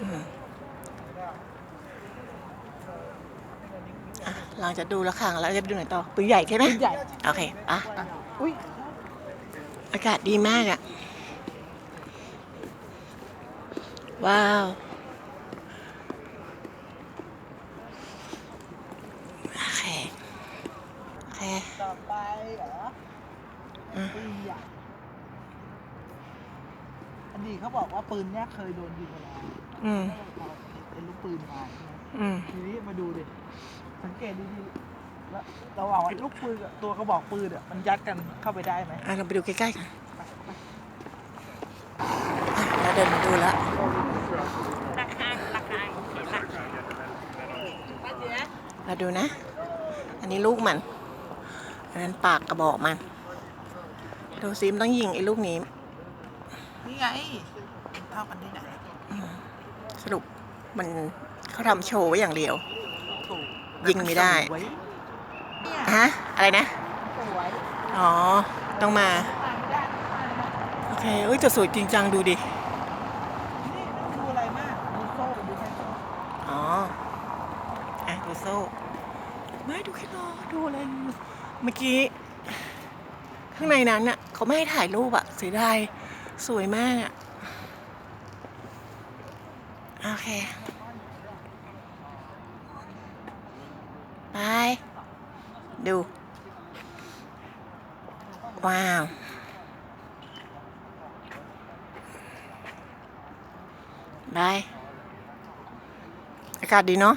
อืมอะเราจะดูละครั้งแล้วจะไปดูไหนต่อปืนใหญ่ใช่ไหมใหญ่ โอเคอะอุ้ยอากาศดีมากอะว้าว โอเค โอเค ต่อไปเหรออืมปืนใหญ่อ ดีตเขาบอกว่าปืนเนี้ยเคยโดนยิงมาแล้วอืมเอาเป็นลูกปืนมาใช่ไหมอืมทีนี้มาดูดิ สังเกตดีๆแล้วเราเอาไอ้ลูกปืนกับตัวกระบอกปืนอะมันยัดกันเข้าไปได้ไหมอะเราไปดูใกล้ๆกันอะเราเดินมาดูแล้วราคาราคาเราดูนะ อันนี้ลูกมัน อันนั้นปากกระบอกมัน ดูซิมนต้องยิงไอ้ลูกนี้ นี่ไงเท่ากันที่ไหนสรุปมันเขาทำโชว์ไว้อย่างเดียว ถูกยิงไม่ได้ สวยเนี่ยฮะ อะไรนะ สวยอ๋อ ต้องมาถ่ายไม่ได้ถ่ายไม่ได้โอเคเอ้ยแต่สวยจริงจังดูดิ นี่ไม่ต้องดูอะไรมากดูโซ่กับดูแค่โซ่อ๋ออะดูโซ่ไม่ดูแค่รอดูอะไรเมื่อกี้ ข้างในนั้นน่ะเขาไม่ให้ถ่ายรูปอะเสียดาย สวยมากอะโอเค ไป ดู ว้าวบายอากาศดีเนาะ